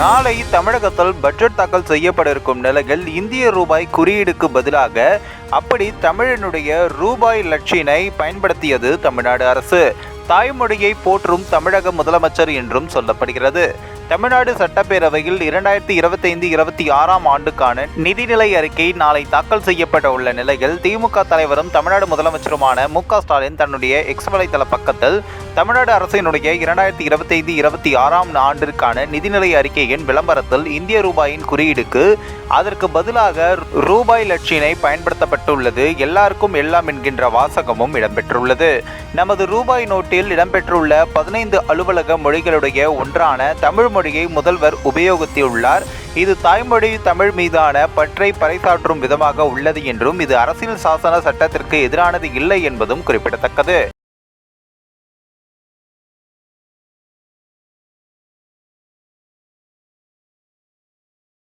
நாளை தமிழகத்தில் பட்ஜெட் தாக்கல் செய்யப்பட இருக்கும் நிலையில் இந்திய ரூபாய் குறியீடுக்கு பதிலாக அப்படி தமிழனுடைய ரூபாய் லட்சினை பயன்படுத்தியது தமிழ்நாடு அரசு. தாய்மொழியை போற்றும் தமிழக முதலமைச்சர் என்றும் சொல்லப்படுகிறது. தமிழ்நாடு சட்டப்பேரவையில் இரண்டாயிரத்தி இருபத்தைந்து இருபத்தி ஆறாம் ஆண்டுக்கான நிதிநிலை அறிக்கை நாளை தாக்கல் செய்யப்பட உள்ள நிலையில் திமுக தலைவரும் தமிழ்நாடு முதலமைச்சருமான மு ஸ்டாலின் தன்னுடைய எக்ஸ் வலைதள பக்கத்தில் தமிழ்நாடு அரசினுடைய இரண்டாயிரத்தி இருபத்தைந்து இருபத்தி ஆறாம் ஆண்டிற்கான நிதிநிலை அறிக்கையின் விளம்பரத்தில் இந்திய ரூபாயின் குறியீடுக்கு அதற்கு பதிலாக ரூபாய் லட்சினை பயன்படுத்தப்பட்டுள்ளது. எல்லாருக்கும் எல்லாம் என்கின்ற வாசகமும் இடம்பெற்றுள்ளது. நமது ரூபாய் நோட்டில் இடம்பெற்றுள்ள பதினைந்து அலுவலக மொழிகளுடைய ஒன்றான தமிழ் மொழியை முதல்வர் உபயோகித்துள்ளார். இது தாய்மொழி தமிழ் மீதான பற்றை பறைசாற்றும் விதமாக உள்ளது என்றும் இது அரசியல் சாசன சட்டத்திற்கு எதிரானது இல்லை என்பதும் குறிப்பிடத்தக்கது.